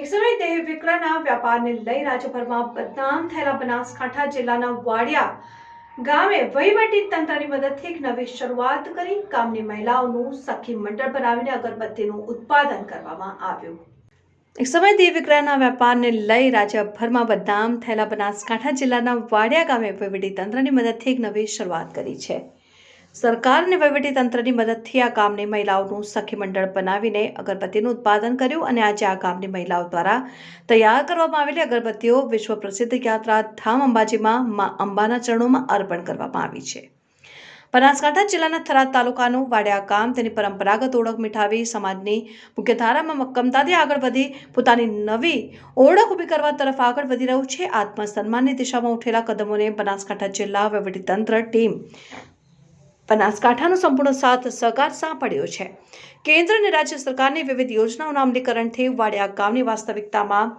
એક સમય દેહ વિક્રયના વ્યાપારને લઈ રાજ્યભરમાં બદનામ થયેલા બનાસકાંઠા જિલ્લાના વાડિયા ગામે વહીવટી તંત્રની મદદથી એક નવી શરૂઆત કરી ગામની મહિલાઓનું સખી મંડળ બનાવીને અગરબત્તીનું ઉત્પાદન કરવામાં આવ્યું. એક સમય દેહ વિક્રયના વેપારને લઈ રાજ્યભરમાં બદનામ થયેલા બનાસકાંઠા જિલ્લાના વાડિયા ગામે વહીવટી તંત્રની મદદથી એક નવી શરૂઆત કરી છે. સરકાર અને વહીવટીતંત્રની મદદથી આ ગામની મહિલાઓનું સખી મંડળ બનાવીને અગરબત્તીનું ઉત્પાદન કર્યું અને આજે આ ગામની મહિલાઓ દ્વારા તૈયાર કરવામાં આવેલી અગરબત્તીઓ વિશ્વ પ્રસિદ્ધ યાત્રા ધામ અંબાજીમાં મા અંબાના ચરણોમાં અર્પણ કરવામાં આવી છે. બનાસકાંઠા જિલ્લાના થરાદ તાલુકાનું વાડિયા ગામ તેની પરંપરાગત ઓળખ મીઠાવી સમાજની મુખ્યધારામાં મક્કમતાથી આગળ વધી પોતાની નવી ઓળખ ઊભી કરવા તરફ આગળ વધી રહ્યું છે. આત્મસન્માનની દિશામાં ઉઠેલા કદમોને બનાસકાંઠા જિલ્લા વહીવટીતંત્ર ટીમ બનાસકાંઠાનો સંપૂર્ણ સાથ સહકાર સાંપડ્યો છે. કેન્દ્ર અને રાજ્ય સરકારની વિવિધ યોજનાઓના અમલીકરણથી વાડિયા ગામની વાસ્તવિકતામાં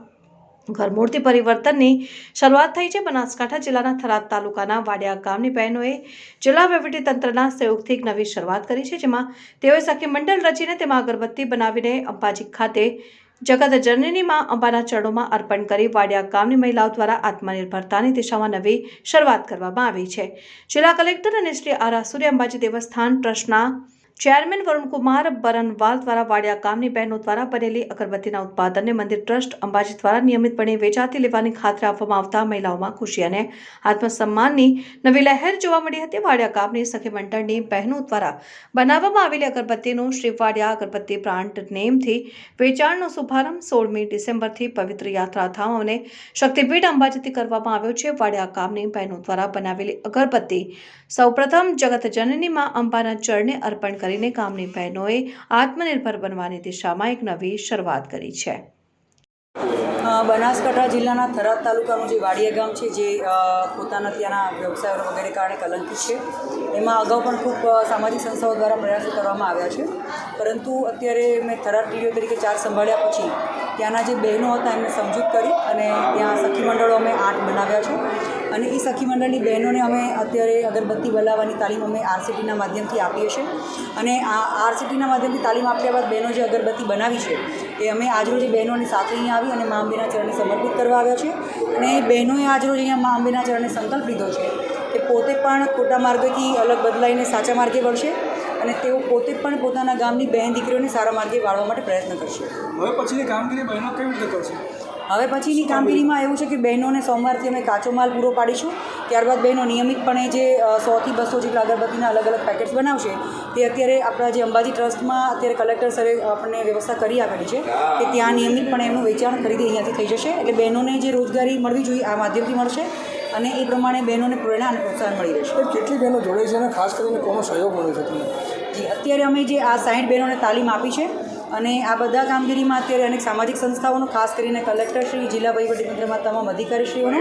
ઘરમૂળથી પરિવર્તનની શરૂઆત થઈ છે. બનાસકાંઠા જિલ્લાના થરાદ તાલુકાના વાડિયા ગામની બહેનોએ જિલ્લા તંત્રના સહયોગથી એક નવી શરૂઆત કરી છે, જેમાં તેઓએ સખી મંડળ રચીને તેમાં અગરબત્તી બનાવીને અંબાજી ખાતે જગત જનનીમાં અંબાના ચરણોમાં અર્પણ કરી વાડિયા ગામની મહિલાઓ દ્વારા આત્મનિર્ભરતાની દિશામાં નવી શરૂઆત કરવામાં આવી છે. જિલ્લા કલેક્ટર અને શ્રી આરા સૂર્ય અંબાજી દેવસ્થાન ટ્રસ્ટના ચેરમેન વરુણકુમાર બરનવાલ દ્વારા વાડિયા ગામની બહેનો દ્વારા બનેલી અગરબત્તીના ઉત્પાદનને મંદિર ટ્રસ્ટ અંબાજી દ્વારા નિયમિતપણે વેચાતી લેવાની ખાતરી આપવામાં આવતા મહિલાઓમાં ખુશી અને આત્મસન્માનની નવી લહેર જોવા મળી હતી. વાડિયા ગામની સખી મંડળની બહેનો દ્વારા બનાવવામાં આવેલી અગરબત્તીનું શ્રી વાડિયા અગરબત્તી બ્રાન્ડ નેમથી વેચાણનો શુભારંભ સોળમી ડિસેમ્બરથી પવિત્ર યાત્રાધામ અને શક્તિપીઠ અંબાજીથી કરવામાં આવ્યો છે. વાડિયા ગામની બહેનો દ્વારા બનાવેલી અગરબત્તી સૌપ્રથમ જગત જનનીમાં અંબાના ચરણે અર્પણ કરીને ગામની બહેનોએ આત્મનિર્ભર બનવાની દિશામાં એક નવી શરૂઆત કરી છે. બનાસકાંઠા જિલ્લાના થરાદ તાલુકાનું જે વાડિયા ગામ છે, જે પોતાના ત્યાંના વ્યવસાયો વગેરે કારણે કલંકિત છે. એમાં અગાઉ પણ ખૂબ સામાજિક સંસ્થાઓ દ્વારા પ્રયાસો કરવામાં આવ્યા છે. પરંતુ અત્યારે મેં થરાદ ટીડીઓ તરીકે ચાર સંભાળ્યા પછી ત્યાંના જે બહેનો હતા, એમને સમજૂત કરી અને ત્યાં સખી મંડળો અમે આઠ બનાવ્યા છે. અને એ સખી મંડળની બહેનોને અમે અત્યારે અગરબત્તી બનાવવાની તાલીમ અમે આરસીટીના માધ્યમથી આપીએ છીએ. અને આ આરસીટીના માધ્યમથી તાલીમ આપ્યા બાદ બહેનો જે અગરબત્તી બનાવી છે, એ અમે આજરોજ બહેનોને સાથે અહીંયા આવી અને મા અંબેના ચરણને સમર્પિત કરવા આવ્યા છે અને બહેનોએ આજરોજ અહીંયા મા અંબેના ચરણને સંકલ્પ લીધો છે કે પોતે પણ ખોટા માર્ગેથી અલગ બદલાઈને સાચા માર્ગે વળશે અને તેઓ પોતે પણ પોતાના ગામની બહેન દીકરીઓને સારા માર્ગે વાળવા માટે પ્રયત્ન કરશે. હવે પછીની કામગીરી બહેનો કેવી રીતે કરશે? હવે પછીની કામગીરીમાં એવું છે કે બહેનોને સોમવારથી અમે કાચો માલ પૂરો પાડીશું. ત્યારબાદ બહેનો નિયમિતપણે જે સોથી બસો જેટલા અગરબત્તીના અલગ અલગ પેકેટ્સ બનાવશે તે અત્યારે આપણા જે અંબાજી ટ્રસ્ટમાં અત્યારે કલેક્ટર સરે આપણને વ્યવસ્થા કરી આપેલી છે કે ત્યાં નિયમિતપણે એમનું વેચાણ ખરીદી અહીંયાથી થઈ જશે. એટલે બહેનોને જે રોજગારી મળવી જોઈએ આ માધ્યમથી મળશે અને એ પ્રમાણે બહેનોને પ્રેરણા અને પ્રોત્સાહન મળી રહેશે. કેટલી બહેનો જોડે છે અને ખાસ કરીને કોનો સહયોગ મળ્યો છે તમને? જી અત્યારે અમે જે આ સાઠ બહેનોને તાલીમ આપી છે અને આ બધા કામગીરીમાં અત્યારે અનેક સામાજિક સંસ્થાઓનો, ખાસ કરીને કલેક્ટરશ્રી જિલ્લા વહીવટીતંત્રમાં તમામ અધિકારીશ્રીઓનો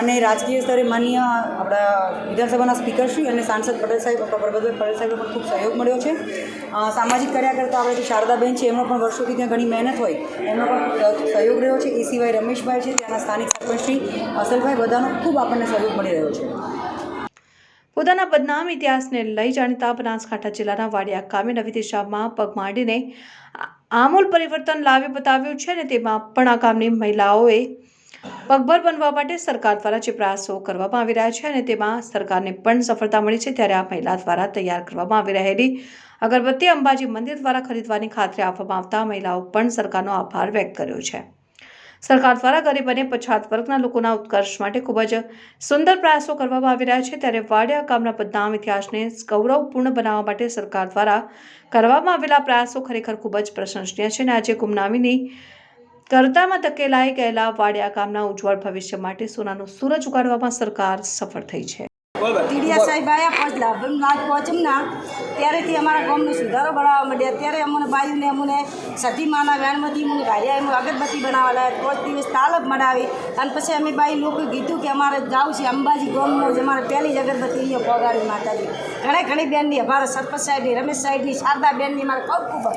અને રાજકીય સ્તરે માન્ય આપણા વિધાનસભાના સ્પીકરશ્રી અને સાંસદ પટેલ સાહેબ પ્રભુભાઈ પટેલ સાહેબનો પણ ખૂબ સહયોગ મળ્યો છે. સામાજિક કાર્યકર્તા આપણે જે શારદાબેન છે, એમનો પણ વર્ષોથી ત્યાં ઘણી મહેનત હોય, એમનો પણ સહયોગ રહ્યો છે. એ સિવાય રમેશભાઈ છે, ત્યાંના સ્થાનિક સરપંચશ્રી અસલભાઈ બધાનો ખૂબ આપણને સહયોગ મળી રહ્યો છે. પોતાના બદનામ ઇતિહાસને લઈ જાણીતા બનાસકાંઠા જિલ્લાના વાડિયા કામે નવી દિશામાં પગ માંડીને આમૂલ પરિવર્તન લાવી બતાવ્યું છે અને તેમાં પણ આ ગામની મહિલાઓએ પગભર બનવા માટે સરકાર દ્વારા જે પ્રયાસો કરવામાં આવી રહ્યા છે અને તેમાં સરકારને પણ સફળતા મળી છે ત્યારે આ મહિલા દ્વારા તૈયાર કરવામાં આવી રહેલી અગરબત્તી અંબાજી મંદિર દ્વારા ખરીદવાની ખાતરી આપવામાં આવતા મહિલાઓ પણ સરકારનો આભાર વ્યક્ત કર્યો છે. સરકાર દ્વારા ગરીબ અને પછાત વર્ગના લોકોના ઉત્કર્ષ માટે ખૂબ જ સુંદર પ્રયાસો કરવામાં આવી રહ્યા છે. ત્યારે વાડિયા ગામના બદનામ ઇતિહાસને ગૌરવપૂર્ણ બનાવવા માટે સરકાર દ્વારા કરવામાં આવેલા પ્રયાસો ખરેખર ખૂબ જ પ્રશંસનીય છે અને આજે ગુમનામીની કરતામાં ધકેલાઈ ગયેલા વાડિયા ગામના ઉજ્જવળ ભવિષ્ય માટે સોનાનું સૂરજ ઉગાડવામાં સરકાર સફળ થઈ છે. ટીડિયા સાહેબ આવ્યા પાંચ લાભ લાજ પહોંચમ ના ત્યારેથી અમારા ગામનો સુધારો બનાવવા માંડ્યા. ત્યારે અમને બાયુને અમને સતીમાના માના વેણમાંથી મને ગાડિયા એમ અગરબત્તી બનાવવા લાગ્યા. પાંચ દિવસ તાલબ બનાવી અને પછી અમે બાઈ લોકો કીધું કે અમારે જવું છે અંબાજી ગામનો જ અમારે પહેલી જ અગરબત્તી અહીંયા પોગાડી માતાજી. ઘણી ઘણી બેનની અમારા સરપંચ સાહેબની રમેશ સાહેબની શારદા બેનની મારે ખૂબ ખૂબ.